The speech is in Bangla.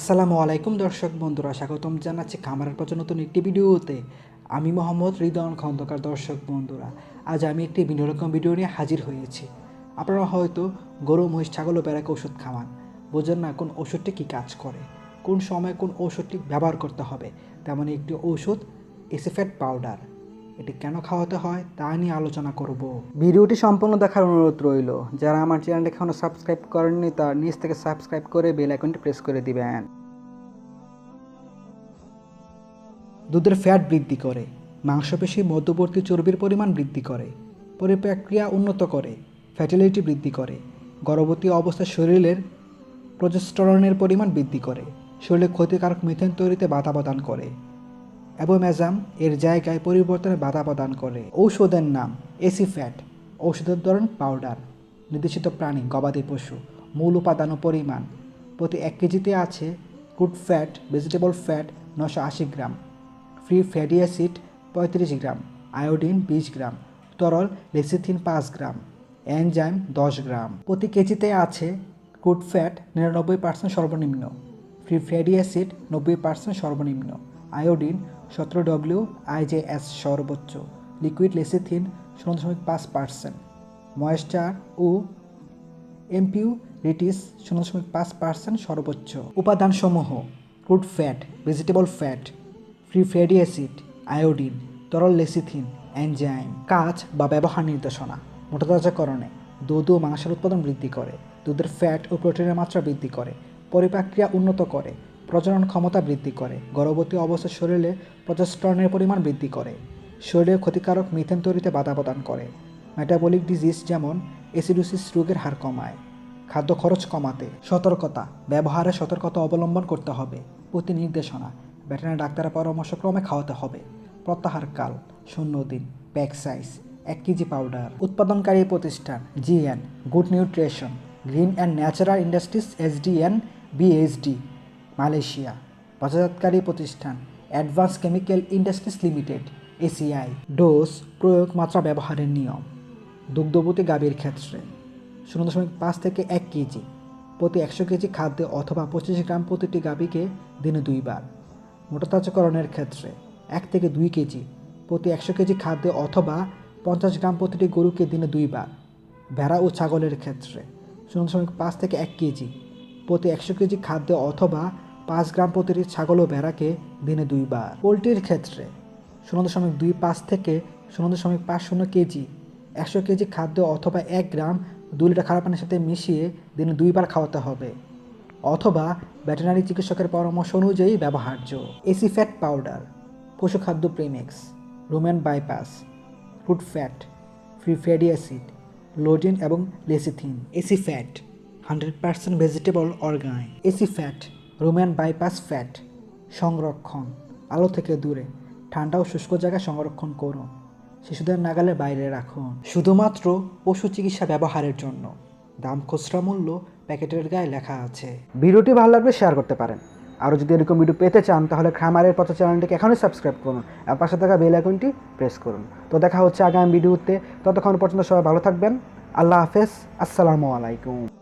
আসসালামু আলাইকুম দর্শক বন্ধুরা, স্বাগতম জানাচ্ছি খামারের পর নতুন একটি ভিডিওতে। আমি মোহাম্মদ হৃদয়ন খন্দকার, দর্শক বন্ধুরা। আজ আমি একটি ভিন্ন রকম ভিডিও নিয়ে হাজির হয়েছি। আপনারা হয়তো গরু, মহিষ, ছাগল ও বেড়াকে ওষুধ খাওয়ান। বোঝেন না কোন ওষুধটি কী কাজ করে, কোন সময় কোন ওষুধটি ব্যবহার করতে হবে। তেমন একটি ওষুধ এসিফেট পাউডার। এটি কেন খাওয়াতে হয় তা নিয়ে আলোচনা করব। ভিডিওটি সম্পূর্ণ দেখার অনুরোধ রইল। যারা আমার চ্যানেলটি এখনও সাবস্ক্রাইব করেননি, তার নিচ থেকে সাবস্ক্রাইব করে বেল আইকনটি প্রেস করে দিবেন। দুধের ফ্যাট বৃদ্ধি করে, মাংসপেশি মধ্যবর্তী চর্বির পরিমাণ বৃদ্ধি করে পরিপ্রক্রিয়া উন্নত করে, ফ্যাটিলিটি বৃদ্ধি করে, গর্ভবতী অবস্থায় শরীরের প্রজেস্টরনের পরিমাণ বৃদ্ধি করে, শরীরে ক্ষতিকারক মিথেন তৈরিতে বাধা প্রদান করে। অ্যাবোম্যাজাম এর জায়গায় পরিবর্তনে বাধা প্রদান করে। ঔষধের নাম এসিফ্যাট, ঔষধের ধরন পাউডার। নির্দেশিত প্রাণী গবাদি পশু, মূল উপাদান ও পরিমাণ। প্রতি এক কেজিতে আছে গুড ফ্যাট, ভেজিটেবল ফ্যাট নশো আশি গ্রাম। ফ্রি ফ্যাটি অ্যাসিড পঁয়ত্রিশ গ্রাম। আয়োডিন বিশ গ্রাম। তরল লেসিথিন পাঁচ গ্রাম। এনজাইম দশ গ্রাম। প্রতি কেজিতে আছে গুড ফ্যাট নিরানব্বই পার্সেন্ট সর্বনিম্ন। ফ্রি ফ্যাটি অ্যাসিড নব্বই পার্সেন্ট সর্বনিম্ন। আয়োডিন সতেরো ডব্লিউ আইজেএস সর্বোচ্চ। লিকুইড লেসিথিন শূন্য দশমিক পাঁচ পার্সেন্ট। ময়েশ্চার ও এমপিউরিটিস শূন্য দশমিক পাঁচ পার্সেন্ট সর্বোচ্চ। উপাদানসমূহ crude fat, vegetable fat, free fatty acid, iodine, তরল লেসিথিন, এনজাইম কাজ বা ব্যবহার নির্দেশনা। মোটাতাজাকরণে, দুধ ও মাংসের উৎপাদন বৃদ্ধি করে। দুধের ফ্যাট ও প্রোটিনের মাত্রা বৃদ্ধি করে। পরিপাক্রিয়া উন্নত করে। প্রজনন ক্ষমতা বৃদ্ধি করে। গর্ভবতী অবস্থায় শরীরে প্রজেস্টরনের পরিমাণ বৃদ্ধি করে। শরীরে ক্ষতিকারক মিথেন তৈরিতে বাধা প্রদান করে। মেটাবলিক ডিজিজ যেমন এসিডোসিস রোগের হার কমায়। খাদ্য খরচ কমাতে সতর্কতা, ব্যবহারে সতর্কতা অবলম্বন করতে হবে, প্রতি নির্দেশনা। ভেটেরিনারি ডাক্তারের পরামর্শক্রমে খাওয়াতে হবে। প্রত্যাহার কাল, শূন্য দিন প্যাক সাইজ এক কেজি পাউডার উৎপাদনকারী প্রতিষ্ঠান GN good nutrition green and natural industries SDN BSD Malaysia বাজারজাতকারী প্রতিষ্ঠান advance chemical industries limited, ACI. Dose প্রয়োগ মাত্রা ব্যবহারের নিয়ম। দুগ্ধবতী গাভীর ক্ষেত্রে শূন্য দশমিক পাঁচ থেকে এক কেজি প্রতি একশো কেজি খাদ্যে অথবা পঁচিশ গ্রাম প্রতিটি গাভীকে দিনে দুইবার। মোটাতাজাকরণের ক্ষেত্রে এক থেকে দুই কেজি প্রতি একশো কেজি খাদ্যে অথবা পঞ্চাশ গ্রাম প্রতিটি গরুকে দিনে দুইবার। ভেড়া ও ছাগলের ক্ষেত্রে শূন্য দশমিক পাঁচ থেকে এক কেজি প্রতি একশো কেজি খাদ্যে অথবা পাঁচ গ্রাম প্রতিটি ছাগল ও ভেড়াকে দিনে দুইবার। পোলট্রির ক্ষেত্রে শূন্য দশমিক দুই পাঁচ থেকে শূন্য দশমিক পাঁচ শূন্য কেজি, একশো কেজি খাদ্য অথবা এক গ্রাম দুই লিটার খারাপ পানির সাথে মিশিয়ে দিনে দুইবার খাওয়াতে হবে। অথবা ভেটেরিনারি চিকিৎসকের পরামর্শ অনুযায়ী ব্যবহার্য। এসি ফ্যাট পাউডার, পশু খাদ্য premix rumen bypass food fat, free fatty acid, iodine এবং lecithin. AC fat, hundred percent vegetable organ. AC fat rumen bypass fat সংরক্ষণ। আলো থেকে দূরে। ঠান্ডা ও শুষ্ক জায়গায় সংরক্ষণ করুন শিশুদের নাগালের বাইরে রাখুন শুধুমাত্র পশু চিকিৎসা ব্যবহারের জন্য। দাম খুচরা মূল্য প্যাকেটের গায়ে লেখা আছে। ভিডিওটি ভালো লাগলে শেয়ার করতে পারেন। আরও যদি এরকম ভিডিও পেতে চান, তাহলে খামারের পথ চ্যানেলটিকে এখনই সাবস্ক্রাইব করুন আর পাশে থাকা বেল আইকনটি প্রেস করুন। তো দেখা হচ্ছে আগামী ভিডিওতে ততক্ষণ পর্যন্ত সবাই ভালো থাকবেন। আল্লাহ হাফেজ। আসসালামু আলাইকুম।